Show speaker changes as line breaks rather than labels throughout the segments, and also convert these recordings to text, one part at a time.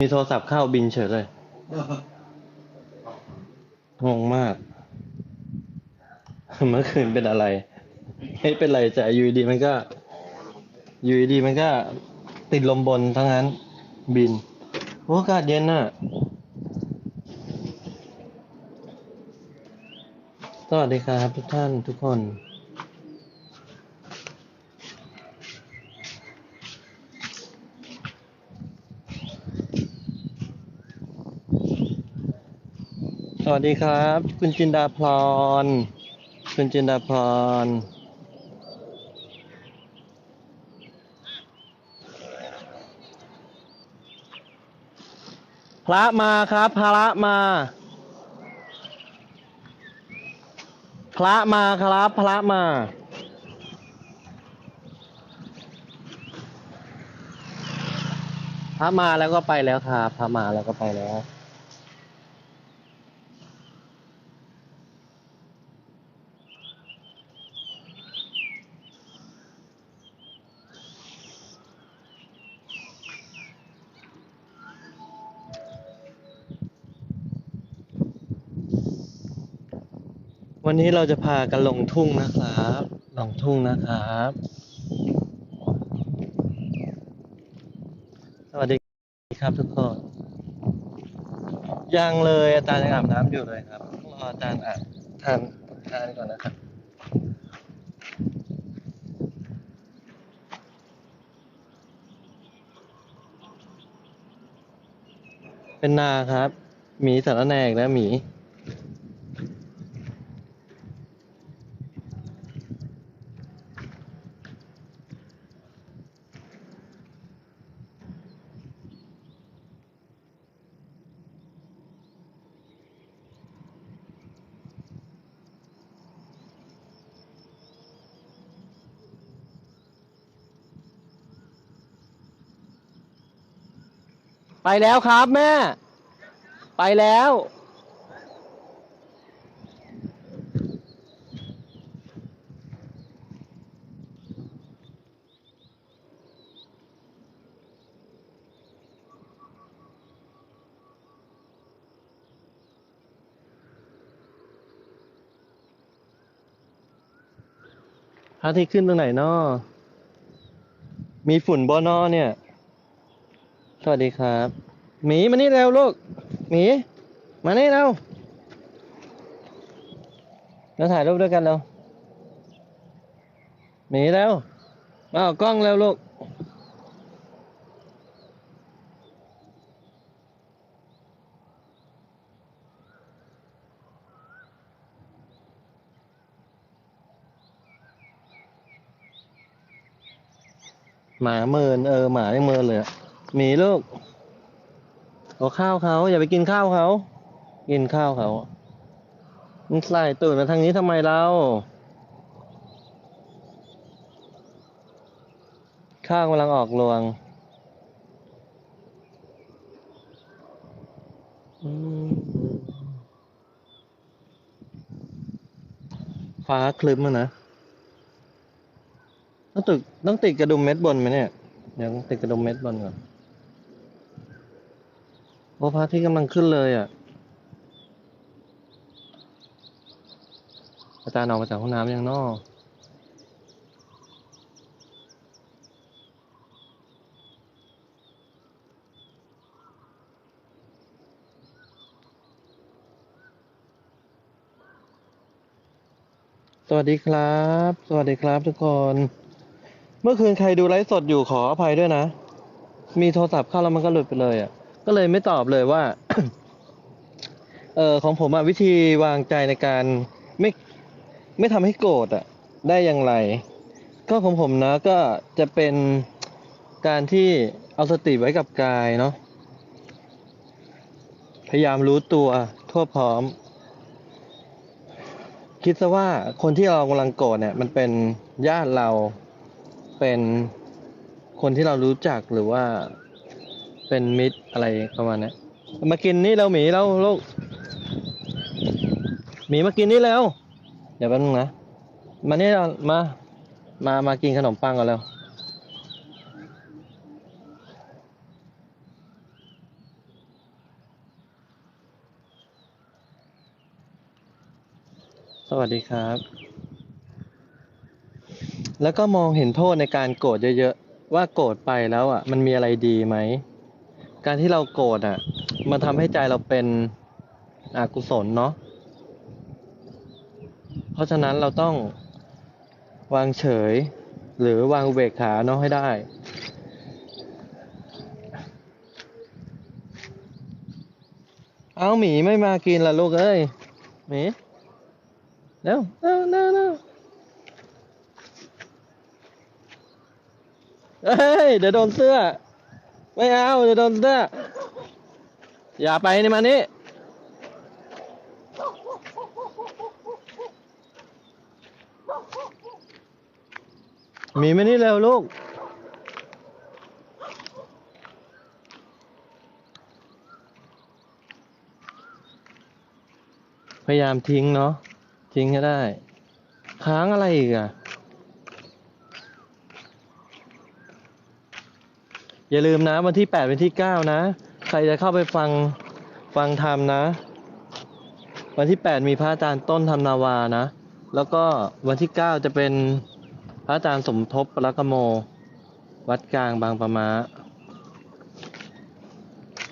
มีโทรศัพท์เข้าบินเฉยเลยงงมาก เมื่อคืนเป็นอะไร ไม่เป็นไรแต่อยูดีมันก็อยูดีมันก็ติดลมบนทั้งนั้น บิน โอ้อากาศเย็นน่ะ สวัสดีครับทุกท่านทุกคน สวัสดีครับ คุณจินดาพร คุณจินดาพร พระมาครับ พระมา พระมาครับ พระมาพระมาแล้วก็ไปแล้วครับพระมาแล้วก็ไปแล้ว วันนี้เราจะพากันลงทุ่งนะครับ ลงทุ่งนะครับ สวัสดีครับทุกคน ยังเลยอาจารย์ยังอาบน้ำอยู่เลยครับรออาจารย์อาบทานทานก่อนนะครับเป็นนาครับ หมีสารแนกนะหมี ไปแล้วครับแม่ ไปแล้ว พระอาทิตย์ขึ้นตรงไหนนอมีฝุ่นบอนอเนี่ย สวัสดีครับหมีมานี่เร็วลูกหมีมานี่เร็วเราถ่ายรูปด้วยกันเร็วหมีเร็วมาเอากล้องเร็วลูกหมาเมินเออหมายังเมินเลยอะ หมีลูกเอาข้าวเขาอย่าไปกินข้าวเขา กินข้าวเขามันใส่ตูดมาทางนี้ทำไมเราข้าวกำลังออกรวงฟ้าคลึ้มนะต้องติดต้องติดกระดุมเม็ดบนไหมเนี่ย เดี๋ยวติดกระดุมเม็ดบนก่อน โอ้พระที่กำลังขึ้นเลยอะ อาจารย์ออกมาจากห้องน้ำยังนอกสวัสดีครับ สวัสดีครับทุกคน เมื่อคืนใครดูไลฟ์สดอยู่ขออภัยด้วยนะ มีโทรศัพท์เข้าแล้วมันก็หลุดไปเลยอะ ก็เลยไม่ตอบเลยว่า เออของผมอะวิธีวางใจในการไม่ไม่ทำให้โกรธอะได้อย่างไร ก็ของผมนะก็จะเป็นการที่เอาสติไว้กับกายเนาะพยายามรู้ตัวทั่วพร้อม คิดซะว่าคนที่เรากำลังโกรธเนี่ย มันเป็นญาติเราเป็นคนที่เรารู้จักหรือว่า เป็นมิตรอะไรประมาณนี้มากินนี่เราหมีเราลูกหมีมากินนี่แล้วเดี๋ยวแป๊บนึงนะมานี่เรามา มามากินขนมปังกัอนแล้วสวัสดีครับ แล้วก็มองเห็นโทษในการโกรธเยอะๆ ว่าโกรธไปแล้วอะ มันมีอะไรดีไหม การที่เราโกรธอะ มันทำให้ใจเราเป็นอกุศลเนาะ เพราะฉะนั้นเราต้องวางเฉย หรือวางเบกขาเนาะให้ได้ เอาหมีไม่มากินละลูกเอ้ยหมีเร็วเร็วเร็วเร็วเฮ้ย เดี๋ยวโดนเสื้อ ไม่เอาเดี๋ยวโดนเสื้ออย่าไปนี่มานี่มีไหมนี่เร็วลูก พยายามทิ้งเนาะทิ้งให้ได้ ค้างอะไรอีกอะ อย่าลืมนะวันที่แปดวันที่เก้านะ ใครจะเข้าไปฟังฟังธรรมนะ วันที่แปดมีพระอาจารย์ต้นธรรมนาวานะ แล้วก็วันที่เก้าจะเป็นพระอาจารย์สมทบปรกโม วัดกลางบางปะมา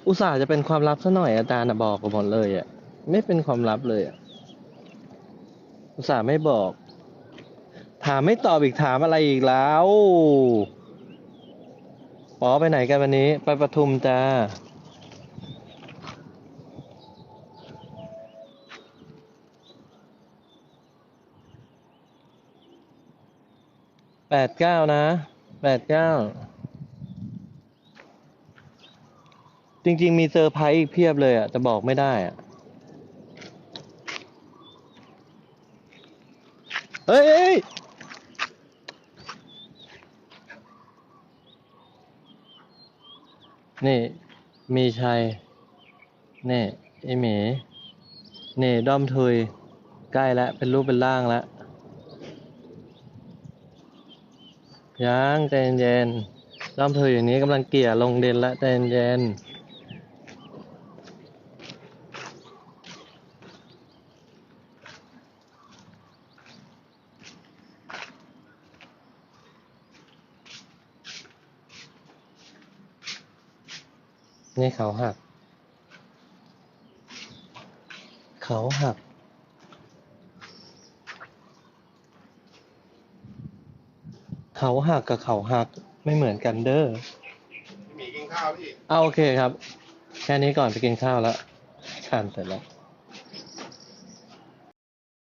อุตส่าห์จะเป็นความลับซะหน่อยอาจารย์นะบอกกับหมดเลยอะไม่เป็นความลับเลยอะอุตส่าห์ไม่บอก ถามไม่ตอบอีกถามอะไรอีกแล้ว อ๋อไปไหนกันวันนี้ ไปปทุมจ้า แปดเก้านะ แปดเก้า จริงๆ มีเซอร์ไพรส์อีกเพียบเลยอะ แต่บอกไม่ได้อะ เฮ้ยเฮ้ย นี่มีชัยนี่ไอหมีนี่ด้อมทุยใกล้แล้วเป็นรูปเป็นร่างแล้วยังใจเย็นๆด้อมทุยอย่างนี้กำลังเกลี่ยลงเด่นแล้วใจเย็นๆ นี่เขาหัก เขาหัก เขาหักกับเขาหักไม่เหมือนกันเด้อ
พี่หมีกินข้าวพี่
เอาโอเคครับ แค่นี้ก่อนไปกินข้าวแล้วทานเสร็จแล้ว